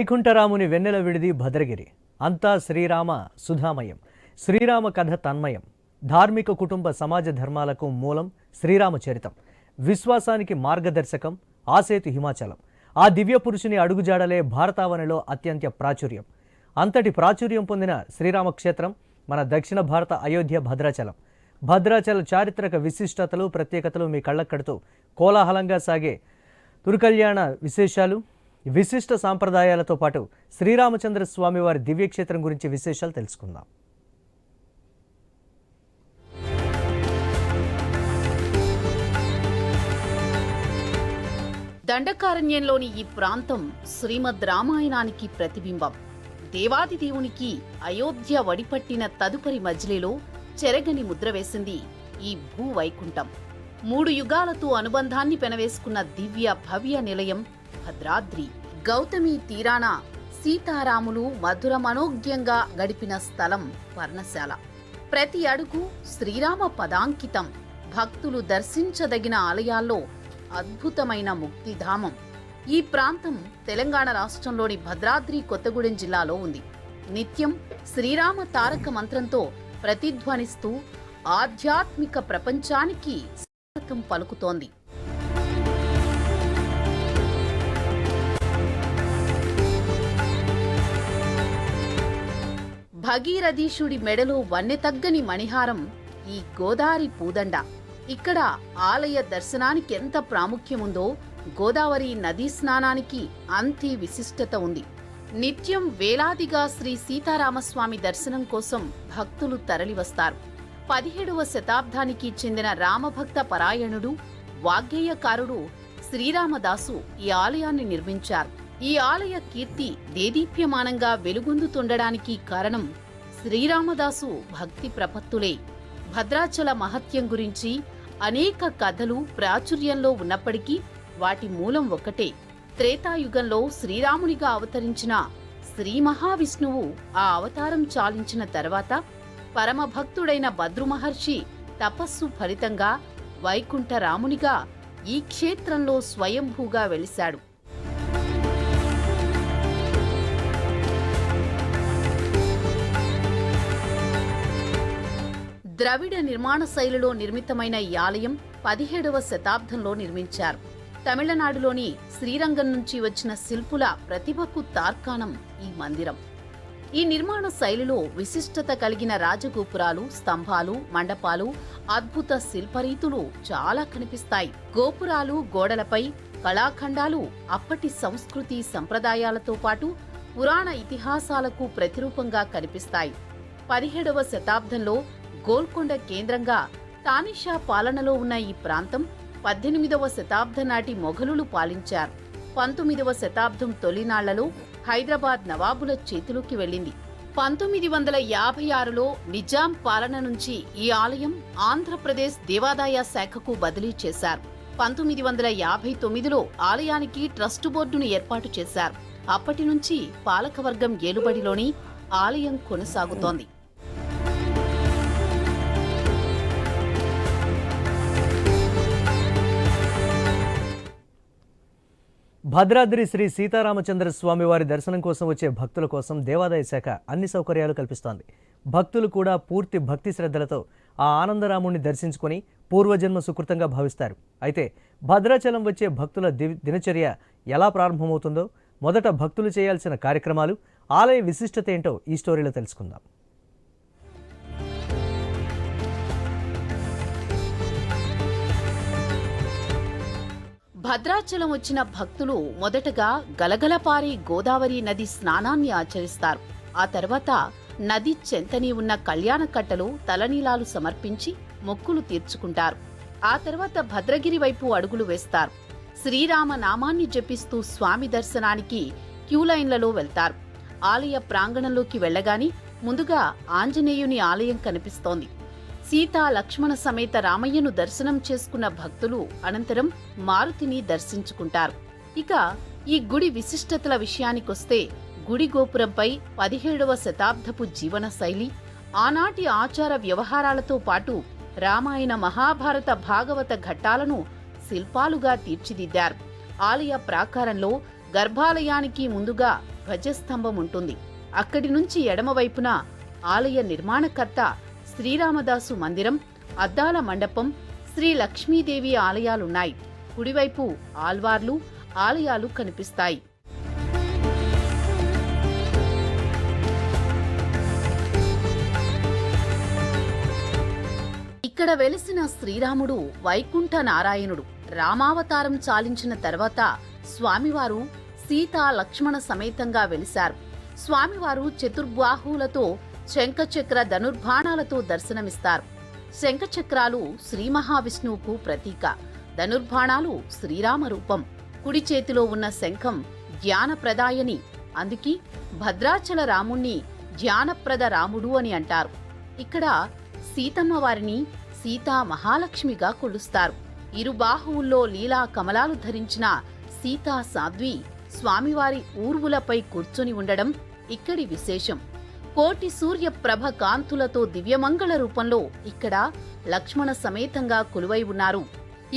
వైకుంఠరాముని వెన్నెల విడిది భద్రగిరి. అంతా శ్రీరామ సుధామయం. శ్రీరామ కథ తన్మయం. ధార్మిక కుటుంబ సమాజ ధర్మాలకు మూలం శ్రీరామ చరితం విశ్వాసానికి మార్గదర్శకం ఆసేతు హిమాచలం. ఆ దివ్య పురుషుని అడుగుజాడలే భారతావనిలో అత్యంత ప్రాచుర్యం. అంతటి ప్రాచుర్యం పొందిన శ్రీరామ క్షేత్రం మన దక్షిణ భారత అయోధ్య భద్రాచలం. భద్రాచల చారిత్రక విశిష్టతలు ప్రత్యేకతలు మీ కళ్ళక్కడుతూ కోలాహలంగా సాగే తురుకల్యాణ విశేషాలు విశిష్ట సాంప్రదాయాలతో పాటు శ్రీరామచంద్ర స్వామివారి దివ్యక్షేత్రం గురించి విశేషాలు తెలుసుకుందాం. దండకారణ్యంలోని ఈ ప్రాంతం శ్రీమద్ రామాయణానికి ప్రతిబింబం. దేవాది దేవునికి అయోధ్య వడిపట్టిన తదుపరి మజిలీలో చెరగని ముద్ర వేసింది ఈ భూ వైకుంఠం మూడు యుగాలతో అనుబంధాన్ని పెనవేసుకున్న దివ్య భవ్య నిలయం భద్రాద్రి గౌతమి తీరాన సీతారాములు మధుర మనోజ్ఞంగా గడిపిన స్థలం పర్ణశాల ప్రతి అడుగు శ్రీరామ పదాంకితం. భక్తులు దర్శించదగిన ఆలయాల్లో అద్భుతమైన ముక్తిధామం ఈ ప్రాంతం తెలంగాణ రాష్ట్రంలోని భద్రాద్రి కొత్తగూడెం జిల్లాలో ఉంది. నిత్యం శ్రీరామ తారక మంత్రంతో ప్రతిధ్వనిస్తూ ఆధ్యాత్మిక ప్రపంచానికి స్వాగతం పలుకుతోంది. భగీరథీశుడి మెడలో వన్నె తగ్గని మణిహారం ఈ గోదావరి పూదండ. ఇక్కడ ఆలయ దర్శనానికి ఎంత ప్రాముఖ్యముందో గోదావరి నదీ స్నానానికి అంతే విశిష్టత ఉంది. నిత్యం వేలాదిగా శ్రీ సీతారామస్వామి దర్శనం కోసం భక్తులు తరలివస్తారు. పదిహేడవ శతాబ్దానికి చెందిన రామభక్త పరాయణుడు వాగ్గేయకారుడు శ్రీరామదాసు ఈ ఆలయాన్ని నిర్మించారు. ఈ ఆలయ కీర్తి దేదీప్యమానంగా వెలుగొందుతుండడానికి కారణం శ్రీరామదాసు భక్తి ప్రపత్తులే. భద్రాచల మహత్యం గురించి అనేక కథలు ప్రాచుర్యంలో ఉన్నప్పటికీ వాటి మూలం ఒకటే. త్రేతాయుగంలో శ్రీరామునిగా అవతరించిన శ్రీ మహావిష్ణువు ఆ అవతారం చాలించిన తర్వాత పరమభక్తుడైన భద్రు మహర్షి తపస్సు ఫలితంగా వైకుంఠ రామునిగా ఈ క్షేత్రంలో స్వయంభూగా వెలిశాడు. ద్రవిడ నిర్మాణ శైలిలో నిర్మితమైన ఈ ఆలయం పదిహేడవ శతాబ్దంలో నిర్మించారు. తమిళనాడులోని శ్రీరంగం నుంచి వచ్చిన శిల్పుల ప్రతిభకు తార్కాణం ఈ మందిరం. ఈ నిర్మాణ శైలిలో విశిష్టత కలిగిన రాజగోపురాలు స్తంభాలు మండపాలు అద్భుత శిల్పరీతులు చాలా కనిపిస్తాయి. గోపురాలు గోడలపై కళాఖండాలు అప్పటి సంస్కృతి సంప్రదాయాలతో పాటు పురాణ ఇతిహాసాలకు ప్రతిరూపంగా కనిపిస్తాయి. పదిహేడవ శతాబ్దంలో గోల్కొండ కేంద్రంగా తానిషా పాలనలో ఉన్న ఈ ప్రాంతం పద్దెనిమిదవ శతాబ్దం నాటి మొఘలులు పాలించారు. పంతొమ్మిదవ శతాబ్దం తొలినాళ్ళలో హైదరాబాద్ నవాబుల చేతిలోకి వెళ్ళింది. పంతొమ్మిది వందల యాభై ఆరులో నిజాం పాలన నుంచి ఈ ఆలయం ఆంధ్రప్రదేశ్ దేవాదాయ శాఖకు బదిలీ చేశారు. పంతొమ్మిది వందల యాభై తొమ్మిదిలో ఆలయానికి ట్రస్ట్ బోర్డును ఏర్పాటు చేశారు. అప్పటి నుంచి పాలకవర్గం ఏలుబడిలోని ఆలయం కొనసాగుతోంది. భద్రాద్రి శ్రీ సీతారామచంద్ర స్వామి వారి దర్శనం కోసం వచ్చే భక్తుల కోసం దేవాదాయ శాఖ అన్ని సౌకర్యాలు కల్పిస్తోంది. భక్తులు కూడా పూర్తి భక్తి శ్రద్ధలతో ఆ ఆనందరాముణ్ణి దర్శించుకొని పూర్వజన్మ సుకృతంగా భావిస్తారు. అయితే భద్రాచలం వచ్చే భక్తుల ది- దినచర్య ఎలా ప్రారంభమవుతుందో మొదట భక్తులు చేయాల్సిన కార్యక్రమాలు ఆలయ విశిష్టత ఏంటో ఈ స్టోరీలో తెలుసుకుందాం. భద్రాచలం వచ్చిన భక్తులు మొదటగా గలగలపారే గోదావరి నది స్నానాన్ని ఆచరిస్తారు. ఆ తర్వాత నది చెంతని ఉన్న కళ్యాణకట్టలో తలనీలాలు సమర్పించి మొక్కులు తీర్చుకుంటారు. ఆ తర్వాత భద్రగిరి వైపు అడుగులు వేస్తారు. శ్రీరామ నామాన్ని జపిస్తూ స్వామి దర్శనానికి క్యూలైన్లలో వెళ్తారు. ఆలయ ప్రాంగణంలోకి వెళ్ళగాని ముందుగా ఆంజనేయుని ఆలయం కనిపిస్తోంది. సీతా లక్ష్మణ సమేత రామయ్యను దర్శనం చేసుకున్న భక్తులు అనంతరం మారుతిని దర్శించుకుంటారు. ఇక ఈ గుడి విశిష్టతల విషయానికొస్తే గుడి గోపురంపై పదిహేడవ శతాబ్దపు జీవన శైలి ఆనాటి ఆచార వ్యవహారాలతో పాటు రామాయణ మహాభారత భాగవత ఘట్టాలను శిల్పాలుగా తీర్చిదిద్దారు. ఆలయ ప్రాకారంలో గర్భాలయానికి ముందుగా ధ్వజస్తంభం ఉంటుంది అక్కడి నుంచి ఎడమవైపున ఆలయ నిర్మాణకర్త శ్రీరామదాసు మందిరం అద్దాల మండపం శ్రీ లక్ష్మీదేవి ఆలయాలున్నాయి. కుడివైపు ఆల్వార్లు ఆలయాలు కనిపిస్తాయి. ఇక్కడ వెలిసిన శ్రీరాముడు వైకుంఠ నారాయణుడు రామావతారం చాలించిన తర్వాత స్వామివారు సీత లక్ష్మణ సమేతంగా వెలిశారు. స్వామివారు చతుర్బాహువులతో శంఖచక్ర ధనుర్బాణాలతో దర్శనమిస్తారు. శంఖచక్రాలు శ్రీ మహావిష్ణువుకు ప్రతీక. ధనుర్బాణాలు శ్రీరామ రూపం. కుడి చేతిలో ఉన్న శంఖం జ్ఞానప్రదాయని. అందుకే భద్రాచల రాముణ్ణి జ్ఞానప్రద రాముడు అని అంటారు. ఇక్కడ సీతమ్మ వారిని సీతా మహాలక్ష్మిగా కొలుస్తారు. ఇరు బాహువుల్లో లీలా కమలాలు ధరించిన సీతా సాధ్వి స్వామివారి ఊర్వులపై కూర్చొని ఉండడం ఇక్కడి విశేషం. కోటి సూర్య ప్రభ కాంతులతో దివ్యమంగళ రూపంలో ఇక్కడ లక్ష్మణ సమేతంగా కొలువై ఉన్నారు.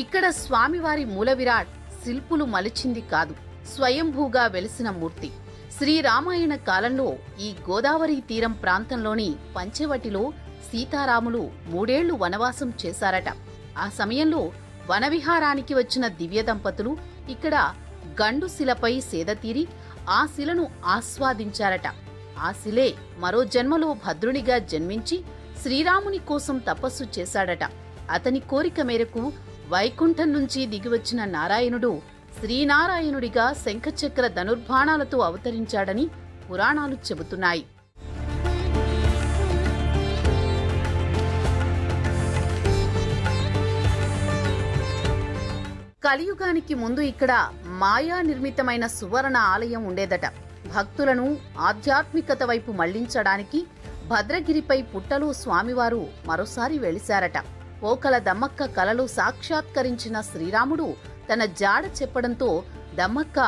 ఇక్కడ స్వామివారి మూల విరాట్ శిల్పులు మలిచింది కాదు స్వయంభూగా వెలిసిన మూర్తి. శ్రీరామాయణ కాలంలో ఈ గోదావరి తీరం ప్రాంతంలోని పంచవటిలో సీతారాములు మూడేళ్ళు వనవాసం చేశారట. ఆ సమయంలో వనవిహారానికి వచ్చిన దివ్య దంపతులు ఇక్కడ గండు శిలపై సేదతీరి ఆ శిలను ఆస్వాదించారట. ఆ శిలే మరో జన్మలో భద్రునిగా జన్మించి శ్రీరాముని కోసం తపస్సు చేశాడట. అతని కోరిక మేరకు వైకుంఠం నుంచి దిగివచ్చిన నారాయణుడు శ్రీనారాయణుడిగా శంఖచక్ర ధనుర్బాణాలతో అవతరించాడని పురాణాలు చెబుతున్నాయి. కలియుగానికి ముందు ఇక్కడ మాయా నిర్మితమైన సువర్ణ ఆలయం ఉండేదట. భక్తులను ఆధ్యాత్మికత వైపు మళ్ళించడానికి భద్రగిరిపై పుట్టలో స్వామివారు మరోసారి వెలిశారట. పోకల దమ్మక్క కలలో సాక్షాత్కరించిన శ్రీరాముడు తన జాడ చెప్పడంతో దమ్మక్క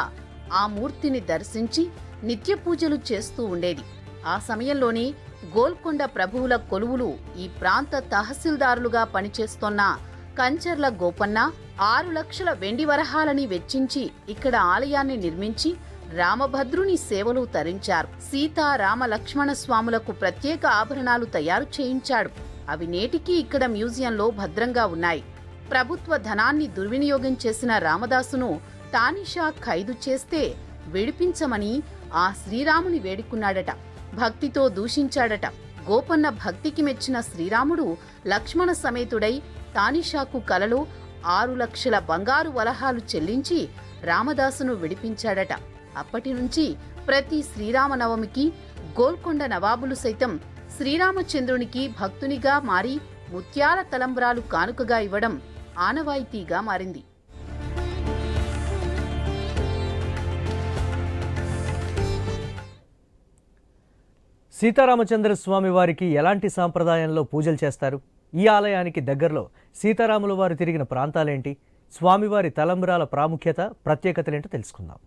ఆ మూర్తిని దర్శించి నిత్య పూజలు చేస్తూ ఉండేది. ఆ సమయంలోనే గోల్కొండ ప్రభువుల కొలువులు ఈ ప్రాంత తహసీల్దారులుగా పనిచేస్తోన్న కంచర్ల గోపన్న ఆరు లక్షల వెండి వరహాలని వెచ్చించి ఇక్కడ ఆలయాన్ని నిర్మించి రామభద్రుని సేవలు తరించారు. సీతా రామ లక్ష్మణ స్వాములకు ప్రత్యేక ఆభరణాలు తయారు చేయించాడు. అవి నేటికీ ఇక్కడ మ్యూజియంలో భద్రంగా ఉన్నాయి. ప్రభుత్వ ధనాన్ని దుర్వినియోగం చేసిన రామదాసును తానిషా ఖైదు చేస్తే విడిపించమని ఆ శ్రీరాముని వేడుకున్నాడట. భక్తితో దూషించాడట. గోపన్న భక్తికి మెచ్చిన శ్రీరాముడు లక్ష్మణ సమేతుడై తానిషాకు కలలో ఆరు లక్షల బంగారు వలహాలు చెల్లించి రామదాసును విడిపించాడట. అప్పటి నుంచి ప్రతి శ్రీరామనవమికి గోల్కొండ నవాబులు సైతం శ్రీరామచంద్రునికి భక్తునిగా మారి ముత్యాల తలంబ్రాలు కానుకగా ఇవ్వడం ఆనవాయితీగా మారింది. సీతారామచంద్ర స్వామి వారికి ఎలాంటి సాంప్రదాయంలో పూజలు చేస్తారు? ఈ ఆలయానికి దగ్గరలో సీతారాముల వారు తిరిగిన ప్రాంతాలేంటి? స్వామివారి తలంబ్రాల ప్రాముఖ్యత ప్రత్యేకతలేంటో తెలుసుకుందాం.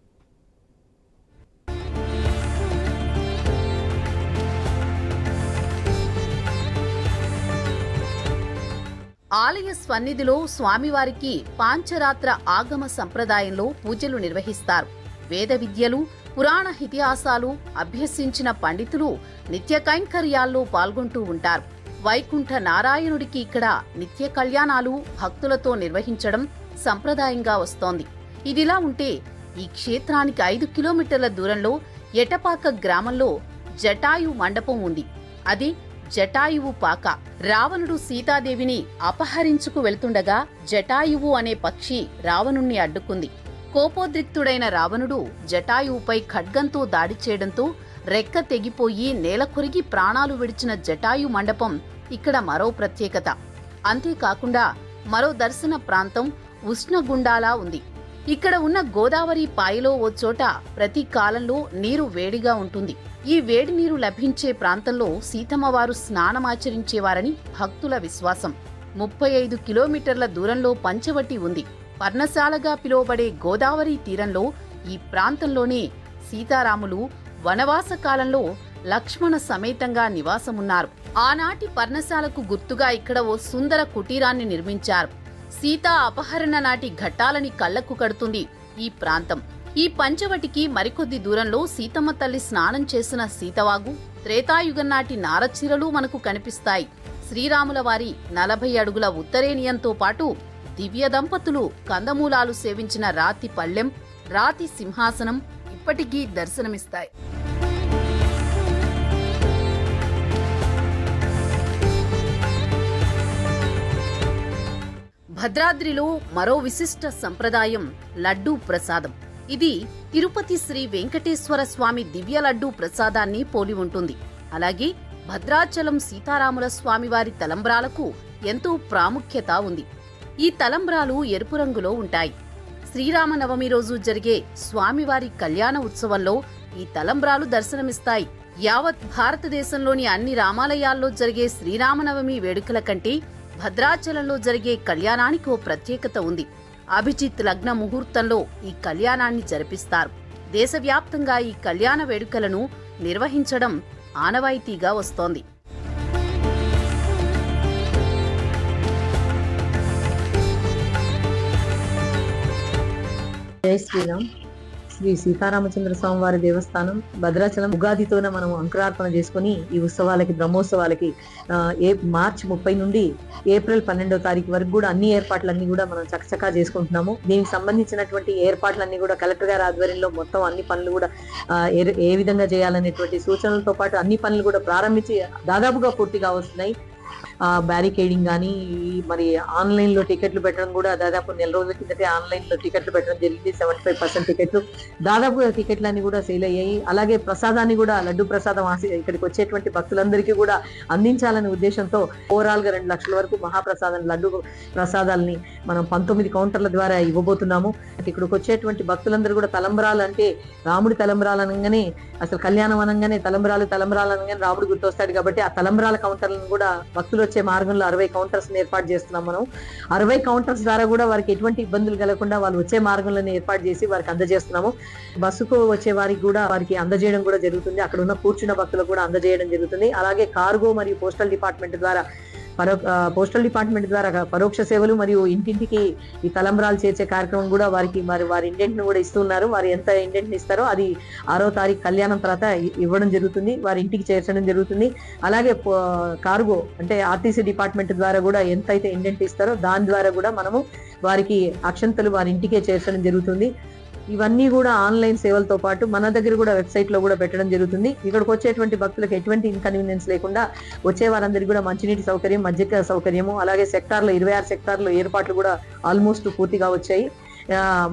ఆలయ స్వన్నిధిలో స్వామివారికి పాంచరాత్ర ఆగమ సంప్రదాయంలో పూజలు నిర్వహిస్తారు. వేద విద్యలు పురాణ ఇతిహాసాలు అభ్యసించిన పండితులు నిత్య కైంకర్యాల్లో పాల్గొంటూ ఉంటారు. వైకుంఠ నారాయణుడికి ఇక్కడ నిత్య కళ్యాణాలు భక్తులతో నిర్వహించడం సంప్రదాయంగా వస్తోంది. ఇదిలా ఉంటే ఈ క్షేత్రానికి ఐదు కిలోమీటర్ల దూరంలో ఎటపాక గ్రామంలో జటాయు మండపం ఉంది. అది జటాయువు పాక. రావణుడు సీతాదేవిని అపహరించుకు వెళ్తుండగా జటాయువు అనే పక్షి రావణుణ్ణి అడ్డుకుంది. కోపోద్రిక్తుడైన రావణుడు జటాయువుపై ఖడ్గంతో దాడి చేయడంతో రెక్క తెగిపోయి నేల కొరిగి ప్రాణాలు విడిచిన జటాయు మండపం ఇక్కడ మరో ప్రత్యేకత. అంతేకాకుండా మరో దర్శన ప్రాంతం ఉష్ణగుండాలా ఉంది. ఇక్కడ ఉన్న గోదావరి పాయలో ఓ చోట ప్రతి కాలంలో నీరు వేడిగా ఉంటుంది. ఈ వేడి నీరు లభించే ప్రాంతంలో సీతమ్మవారు స్నానమాచరించేవారని భక్తుల విశ్వాసం. ముప్పై ఐదు కిలోమీటర్ల దూరంలో పంచవటి ఉంది. పర్ణశాలగా పిలువబడే గోదావరి తీరంలో ఈ ప్రాంతంలోనే సీతారాములు వనవాస కాలంలో లక్ష్మణ సమేతంగా నివాసమున్నారు. ఆనాటి పర్ణశాలకు గుర్తుగా ఇక్కడ ఓ సుందర కుటీరాన్ని నిర్మించారు. సీతా అపహరణ నాటి ఘట్టాలని కళ్ళకు కడుతుంది ఈ ప్రాంతం. ఈ పంచవటికి మరికొద్ది దూరంలో సీతమ్మ తల్లి స్నానం చేసిన సీతవాగు త్రేతాయుగం నాటి నారచీరలు మనకు కనిపిస్తాయి. శ్రీరాముల వారి నలభై అడుగుల ఉత్తరేనియంతో పాటు దివ్య దంపతులు కందమూలాలు సేవించిన రాతి పళ్ళెం రాతి సింహాసనం ఇప్పటికీ దర్శనమిస్తాయి. భద్రాద్రిలో మరో విశిష్ట సంప్రదాయం లడ్డూ ప్రసాదం. ఇది తిరుపతి శ్రీ వెంకటేశ్వర స్వామి దివ్య లడ్డూ ప్రసాదాన్ని పోలి ఉంటుంది. అలాగే భద్రాచలం సీతారాముల స్వామివారి తలంబ్రాలకు ఎంతో ప్రాముఖ్యత ఉంది. ఈ తలంబ్రాలు ఎరుపు రంగులో ఉంటాయి. శ్రీరామనవమి రోజు జరిగే స్వామివారి కళ్యాణ ఉత్సవంలో ఈ తలంబ్రాలు దర్శనమిస్తాయి. యావత్ భారతదేశంలోని అన్ని రామాలయాల్లో జరిగే శ్రీరామనవమి వేడుకల కంటే భద్రాచలంలో జరిగే కళ్యాణానికి ఓ ప్రత్యేకత ఉంది. అభిజిత్ లగ్న ముహూర్తంలో ఈ కళ్యాణాన్ని జరిపిస్తారు. దేశవ్యాప్తంగా ఈ కళ్యాణ వేడుకలను నిర్వహించడం ఆనవాయితీగా వస్తోంది. జై శ్రీరామ్. శ్రీ సీతారామచంద్ర స్వామి వారి దేవస్థానం భద్రాచలం ఉగాదితోనే మనం అంకురార్పణ చేసుకుని ఈ ఉత్సవాలకి బ్రహ్మోత్సవాలకి ఏ మార్చి ముప్పై నుండి ఏప్రిల్ పన్నెండో తారీఖు వరకు కూడా అన్ని ఏర్పాట్లన్నీ కూడా మనం చకచకా చేసుకుంటున్నాము. దీనికి సంబంధించినటువంటి ఏర్పాట్లన్నీ కూడా కలెక్టర్ గారి ఆధ్వర్యంలో మొత్తం అన్ని పనులు కూడా ఏ- ఏ విధంగా చేయాలనేటువంటి సూచనలతో పాటు అన్ని పనులు కూడా ప్రారంభించి దాదాపుగా పూర్తిగా వస్తున్నాయి. బ్యారికేడింగ్ కానీ మరి ఆన్లైన్లో టికెట్లు పెట్టడం కూడా దాదాపు నెల రోజుల కిందటే ఆన్లైన్లో టికెట్లు పెట్టడం జరిగింది. సెవెంటీ ఫైవ్ పర్సెంట్ టికెట్లు. దాదాపు టికెట్లు అన్ని కూడా సేల్ అయ్యాయి. అలాగే ప్రసాదాన్ని కూడా లడ్డు ప్రసాదం ఇక్కడికి వచ్చేటువంటి భక్తులందరికీ కూడా అందించాలనే ఉద్దేశంతో ఓవరాల్గా రెండు లక్షల వరకు మహాప్రసాదం లడ్డు ప్రసాదాలని మనం పంతొమ్మిది కౌంటర్ల ద్వారా ఇవ్వబోతున్నాము. ఇక్కడికి వచ్చేటువంటి భక్తులందరూ కూడా తలంబరాలు అంటే రాముడి తలంబరాలు అనగానే అసలు కళ్యాణం అనగానే తలంబరాలు తలంబరాలు అనగానే రాముడు గుర్తొస్తాడు కాబట్టి ఆ తలంబరాల కౌంటర్లను కూడా భక్తులు వచ్చే మార్గంలో అరవై కౌంటర్స్ ఏర్పాటు చేస్తున్నాం మనం. అరవై కౌంటర్స్ ద్వారా కూడా వారికి ఎటువంటి ఇబ్బందులు కలగకుండా వాళ్ళు వచ్చే మార్గంలోనే ఏర్పాటు చేసి వారికి అందజేస్తున్నాము. బస్సుకు వచ్చే వారికి కూడా వారికి అందజేయడం కూడా జరుగుతుంది. అక్కడ ఉన్న కూర్చున్న భక్తులకు కూడా అందజేయడం జరుగుతుంది. అలాగే కార్గో మరియు పోస్టల్ డిపార్ట్మెంట్ ద్వారా పరో పోస్టల్ డిపార్ట్మెంట్ ద్వారా పరోక్ష సేవలు మరియు ఇంటింటికి ఈ తలంబరాలు చేర్చే కార్యక్రమం కూడా వారికి మరి వారి ఇండెంట్ని కూడా ఇస్తున్నారు వారు ఎంత ఇండెంట్ని ఇస్తారో అది ఆరో తారీఖు కళ్యాణం తర్వాత ఇవ్వడం జరుగుతుంది. వారి ఇంటికి చేర్చడం జరుగుతుంది. అలాగే కార్గో అంటే ఆర్టీసీ డిపార్ట్మెంట్ ద్వారా కూడా ఎంత అయితే ఇండెంట్ ఇస్తారో దాని ద్వారా కూడా మనము వారికి అక్షంతలు వారి ఇంటికే చేర్చడం జరుగుతుంది. ఇవన్నీ కూడా ఆన్లైన్ సేవలతో పాటు మన దగ్గర కూడా వెబ్సైట్లో కూడా పెట్టడం జరుగుతుంది. ఇక్కడికి వచ్చేటువంటి భక్తులకు ఎటువంటి ఇన్కన్వీనియన్స్ లేకుండా వచ్చే వారందరికీ కూడా మంచినీటి సౌకర్యం మజ్జిగ సౌకర్యము అలాగే సెక్టార్లో ఇరవై ఆరు సెక్టార్లో ఏర్పాట్లు కూడా ఆల్మోస్ట్ పూర్తిగా వచ్చాయి.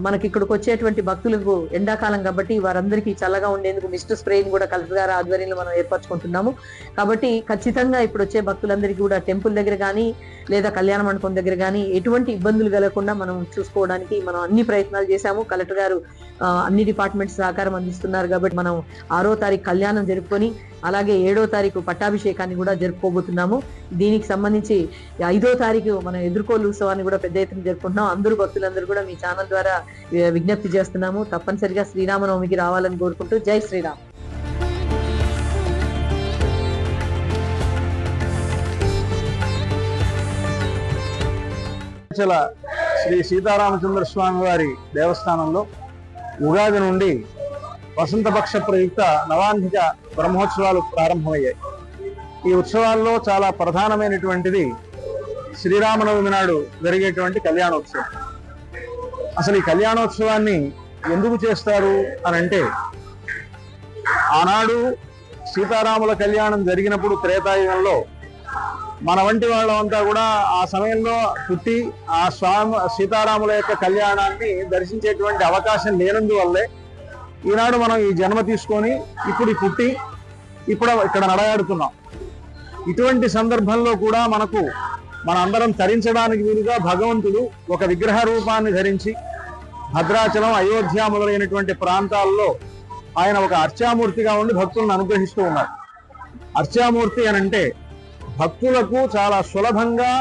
మనకి ఇక్కడికి వచ్చేటువంటి భక్తులకు ఎండాకాలం కాబట్టి వారందరికీ చల్లగా ఉండేందుకు మిస్ట్ స్ప్రేని కూడా కలెక్టర్ గారి ఆధ్వర్యంలో మనం ఏర్పరచుకుంటున్నాము. కాబట్టి ఖచ్చితంగా ఇప్పుడు వచ్చే భక్తులందరికీ కూడా టెంపుల్ దగ్గర కానీ లేదా కళ్యాణ మండపం దగ్గర కానీ ఎటువంటి ఇబ్బందులు కలగకుండా మనం చూసుకోవడానికి మనం అన్ని ప్రయత్నాలు చేశాము. కలెక్టర్ గారు అన్ని డిపార్ట్మెంట్స్ సహకారం అందిస్తున్నారు కాబట్టి మనం ఆరో తారీఖు కళ్యాణం జరుపుకొని అలాగే ఏడో తారీఖు పట్టాభిషేకాన్ని కూడా జరుపుకోబోతున్నాము. దీనికి సంబంధించి ఐదో తారీఖు మనం ఎదుర్కోలు ఉత్సవాన్ని కూడా పెద్ద ఎత్తున జరుపుకుంటున్నాం. అందరూ భక్తులందరూ కూడా మీ ఛానల్ ద్వారా విజ్ఞప్తి చేస్తున్నాము. తప్పనిసరిగా శ్రీరామనవమికి రావాలని కోరుకుంటూ జై శ్రీరామ్. చల శ్రీ సీతారామచంద్ర స్వామి వారి దేవస్థానంలో ఉగాది నుండి వసంతపక్ష ప్రయుక్త నవాంధిక బ్రహ్మోత్సవాలు ప్రారంభమయ్యాయి. ఈ ఉత్సవాల్లో చాలా ప్రధానమైనటువంటిది శ్రీరామనవమి నాడు జరిగేటువంటి కళ్యాణోత్సవం. అసలు ఈ కళ్యాణోత్సవాన్ని ఎందుకు చేస్తారు అని అంటే ఆనాడు సీతారాముల కళ్యాణం జరిగినప్పుడు త్రేతాయుగంలో మన వంటి వాళ్ళంతా కూడా ఆ సమయంలో పుట్టి ఆ స్వామి సీతారాముల యొక్క కళ్యాణాన్ని దర్శించేటువంటి అవకాశం లేనందువల్లే ఈనాడు మనం ఈ జన్మ తీసుకొని ఇప్పుడు ఈ పుట్టి ఇప్పుడు ఇక్కడ నడయాడుతున్నాం. ఇటువంటి సందర్భంలో కూడా మనకు మన అందరం తరించడానికి వీలుగా భగవంతుడు ఒక విగ్రహ రూపాన్ని ధరించి భద్రాచలం అయోధ్య మొదలైనటువంటి ప్రాంతాల్లో ఆయన ఒక అర్చామూర్తిగా ఉండి భక్తులను అనుగ్రహిస్తూ ఉన్నారు. అర్చామూర్తి అని అంటే భక్తులకు చాలా సులభంగా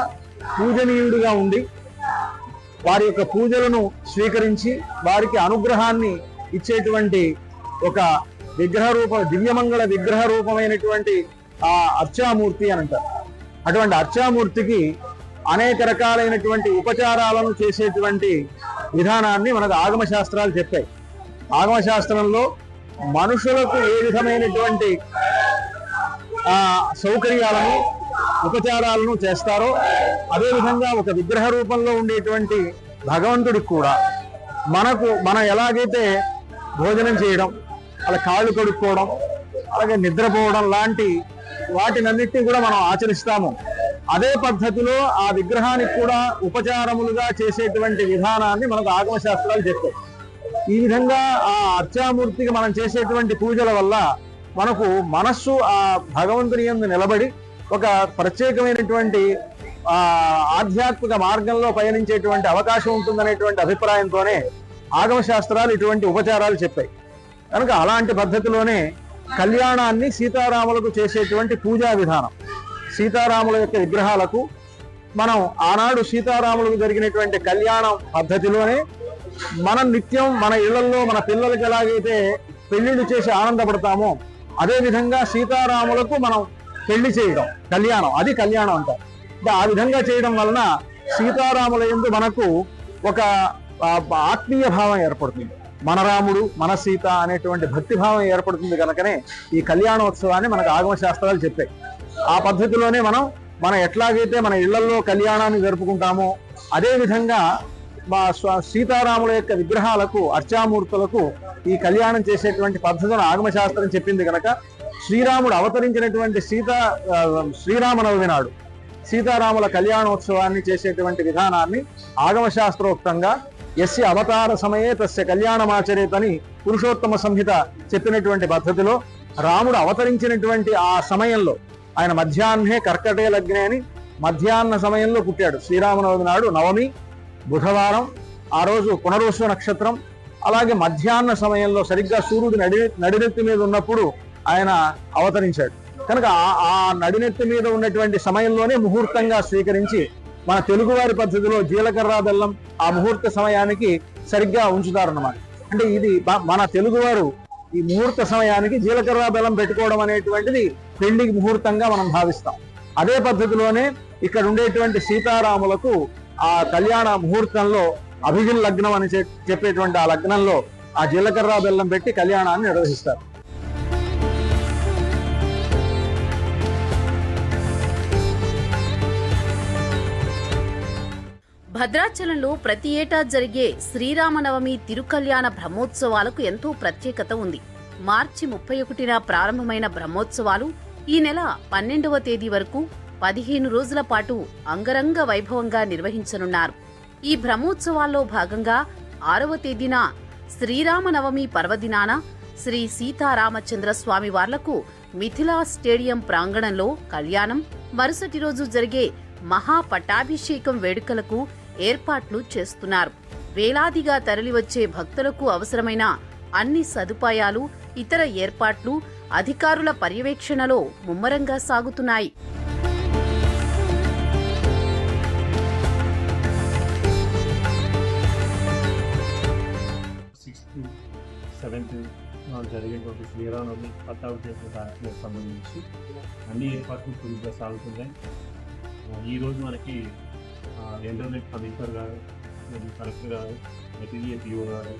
పూజనీయుడిగా ఉండి వారి యొక్క పూజలను స్వీకరించి వారికి అనుగ్రహాన్ని ఇచ్చేటువంటి ఒక విగ్రహ రూప దివ్యమంగళ విగ్రహ రూపమైనటువంటి ఆ అర్చామూర్తి అని అంటారు. అటువంటి అర్చామూర్తికి అనేక రకాలైనటువంటి ఉపచారాలను చేసేటువంటి విధానాన్ని మనకు ఆగమ శాస్త్రాలు చెప్పాయి. ఆగమశాస్త్రంలో మనుషులకు ఏ విధమైనటువంటి ఆ సౌకర్యాలను ఉపచారాలను చేస్తారో అదేవిధంగా ఒక విగ్రహ రూపంలో ఉండేటువంటి భగవంతుడికి కూడా మనకు మనం ఎలాగైతే భోజనం చేయడం అలా కాళ్ళు కడుక్కోవడం అలాగే నిద్రపోవడం లాంటి వాటినన్నిటినీ కూడా మనం ఆచరిస్తాము. అదే పద్ధతిలో ఆ విగ్రహానికి కూడా ఉపచారములుగా చేసేటువంటి విధానాన్ని మనకు ఆగమశాస్త్రాలు చెప్తాయి ఈ విధంగా ఆ అర్చామూర్తికి మనం చేసేటువంటి పూజల వల్ల మనకు మనస్సు ఆ భగవంతుని యందు నిలబడి ఒక ప్రత్యేకమైనటువంటి ఆధ్యాత్మిక మార్గంలో పయనించేటువంటి అవకాశం ఉంటుందనేటువంటి అభిప్రాయంతోనే ఆగమ శాస్త్రాలు ఇటువంటి ఉపచారాలు చెప్పాయి. కనుక అలాంటి పద్ధతిలోనే కళ్యాణాన్ని సీతారాములకు చేసేటువంటి పూజా విధానం. సీతారాముల యొక్క విగ్రహాలకు మనం ఆనాడు సీతారాములకు జరిగినటువంటి కళ్యాణం పద్ధతిలోనే మనం నిత్యం మన ఇళ్ళలో మన పిల్లలకి ఎలాగైతే పెళ్ళిళ్ళు చేసి ఆనందపడతామో అదేవిధంగా సీతారాములకు మనం పెళ్ళి చేయడం కళ్యాణం అది కళ్యాణం అంటారు. ఆ విధంగా చేయడం వలన సీతారాముల ఎందు మనకు ఒక ఆత్మీయ భావం ఏర్పడుతుంది. మన రాముడు మన సీత అనేటువంటి భక్తి భావం ఏర్పడుతుంది కనుకనే ఈ కళ్యాణోత్సవాన్ని మనకు ఆగమ శాస్త్రాలు చెప్పాయి. ఆ పద్ధతిలోనే మనం మనం ఎట్లాగైతే మన ఇళ్ళలో కళ్యాణాన్ని జరుపుకుంటామో అదేవిధంగా మా సీతారాముల యొక్క విగ్రహాలకు అర్చామూర్తులకు ఈ కళ్యాణం చేసేటువంటి పద్ధతిని ఆగమశాస్త్రం చెప్పింది కనుక శ్రీరాముడు అవతరించినటువంటి సీత శ్రీరామనవమి నాడు సీతారాముల కళ్యాణోత్సవాన్ని చేసేటువంటి విధానాన్ని ఆగమశాస్త్రోక్తంగా ఎస్సి అవతార సమయే తస్య కళ్యాణమాచరేతని పురుషోత్తమ సంహిత చెప్పినటువంటి పద్ధతిలో రాముడు అవతరించినటువంటి ఆ సమయంలో ఆయన మధ్యాహ్నే కర్కటే లగ్నే అని మధ్యాహ్న సమయంలో పుట్టాడు. శ్రీరామనవమి నాడు నవమి బుధవారం ఆ రోజు పునరుస్వ నక్షత్రం అలాగే మధ్యాహ్న సమయంలో సరిగ్గా సూర్యుడు నడి నడినెత్తి మీద ఉన్నప్పుడు ఆయన అవతరించాడు. కనుక ఆ నడినెత్తి మీద ఉన్నటువంటి సమయంలోనే ముహూర్తంగా స్వీకరించి మన తెలుగువారి పద్ధతిలో జీలకర్ర బెల్లం ఆ ముహూర్త సమయానికి సరిగ్గా ఉంచుతారన్నమాట. అంటే ఇది మన తెలుగువారు ఈ ముహూర్త సమయానికి జీలకర్ర బెల్లం పెట్టుకోవడం అనేటువంటిది పెళ్ళికి ముహూర్తంగా మనం భావిస్తాం. అదే పద్ధతిలోనే ఇక్కడ ఉండేటువంటి సీతారాములకు ఆ కళ్యాణ ముహూర్తంలో అభిజిన్ లగ్నం అని చెప్పేటువంటి ఆ లగ్నంలో ఆ జీలకర్ర బెల్లం పెట్టి కళ్యాణాన్ని నిర్వహిస్తారు. భద్రాచలంలో ప్రతి ఏటా జరిగే శ్రీరామనవమి తిరుకల్యాణ బ్రహ్మోత్సవాలకు ఎంతో ప్రత్యేకత ఉంది. మార్చి ముప్పై ఒకటిన ప్రారంభమైన బ్రహ్మోత్సవాలు ఈ నెల పన్నెండవ తేదీ వరకు పదిహేను రోజుల పాటు అంగరంగ వైభవంగా నిర్వహించనున్నారు. ఈ బ్రహ్మోత్సవాల్లో భాగంగా ఆరవ తేదీన శ్రీరామనవమి పర్వదినాన శ్రీ సీతారామచంద్ర స్వామి వార్లకు మిథిలా స్టేడియం ప్రాంగణంలో కళ్యాణం మరుసటి రోజు జరిగే మహాపట్టాభిషేకం వేడుకలకు ఏర్పాట్లు చేస్తున్నారు. వేలాదిగా తరలివచ్చే భక్తులకు అవసరమైన అన్ని సదుపాయాలు ఇతర ఏర్పాట్లు అధికారుల పర్యవేక్షణలో ముమ్మరంగా సాగుతున్నాయి. సిక్స్త్ సెవెంత్ జరిగేటువంటి శ్రీరామనవమి పట్టాభిషేకం కార్యక్రమం సంబంధించి అన్ని ఏర్పాట్లు చురుగ్గా సాగుతున్నాయి. ఈరోజు మనకి ఇంటర్నెట్ కమిషనర్ గారు మరియు కలెక్టర్ గారు మెటీరియల్ పిఓ గారు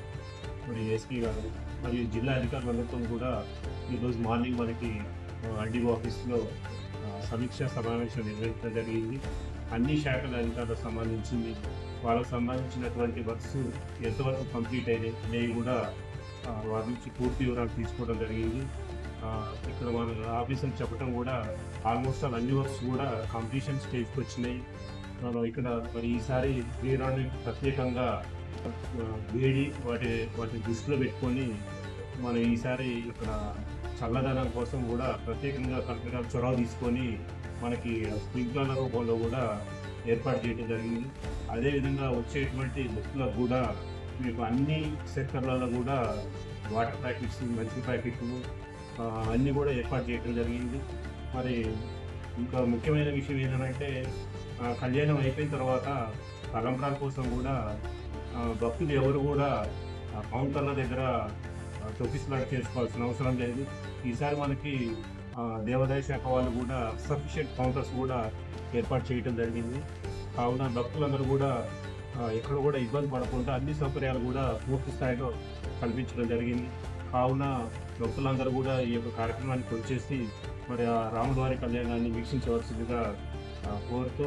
మరియు ఎస్పీ గారు మరియు జిల్లా అధికారులందరితో కూడా ఈరోజు మార్నింగ్ మనకి ఆర్డీఓ ఆఫీస్లో సమీక్ష సమావేశం నిర్వహించడం జరిగింది. అన్ని శాఖల అధికారులకు సంబంధించింది. వాళ్ళకు సంబంధించినటువంటి వర్క్స్ ఎంతవరకు కంప్లీట్ అయినాయి అనేవి కూడా వారి నుంచి పూర్తి వివరాలు తీసుకోవడం జరిగింది. ఇక్కడ మన ఆఫీసులు చెప్పడం కూడా ఆల్మోస్ట్ ఆల్ అన్ని వర్క్స్ కూడా కంప్లీషన్ స్టేజ్కి వచ్చినాయి. ఇక్కడ మరి ఈసారి శ్రీరాన్ని ప్రత్యేకంగా వేడి వాటి వాటి దృష్టిలో పెట్టుకొని మనం ఈసారి ఇక్కడ చల్లదనం కోసం కూడా ప్రత్యేకంగా కలెక్టర్ చొరవ తీసుకొని మనకి స్ప్రింక్లర్ల రూపంలో కూడా ఏర్పాటు చేయడం జరిగింది. అదేవిధంగా వచ్చేటువంటి భక్తులకు కూడా మీకు అన్ని సెక్టర్లలో కూడా వాటర్ ప్యాకెట్స్ మంచి ప్యాకెట్లు అన్నీ కూడా ఏర్పాటు చేయడం జరిగింది. మరి ఇంకా ముఖ్యమైన విషయం ఏంటంటే కళ్యాణం అయిపోయిన తర్వాత తలంబ్రాల కోసం కూడా భక్తులు ఎవరు కూడా పవన్ కౌంటర్ల దగ్గర తొక్కిసలాట చేసుకోవాల్సిన అవసరం లేదు. ఈసారి మనకి దేవాదాయ శాఖ వాళ్ళు కూడా సఫిషియెంట్ కౌంటర్స్ కూడా ఏర్పాటు చేయడం జరిగింది. కావున భక్తులందరూ కూడా ఎక్కడ కూడా ఇబ్బంది పడకుండా అన్ని సౌకర్యాలు కూడా పూర్తి స్థాయిలో కల్పించడం జరిగింది. కావున భక్తులందరూ కూడా ఈ యొక్క కార్యక్రమానికి వచ్చేసి మరి ఆ రామద్వారి కళ్యాణాన్ని వీక్షించవలసిందిగా కోరుతూ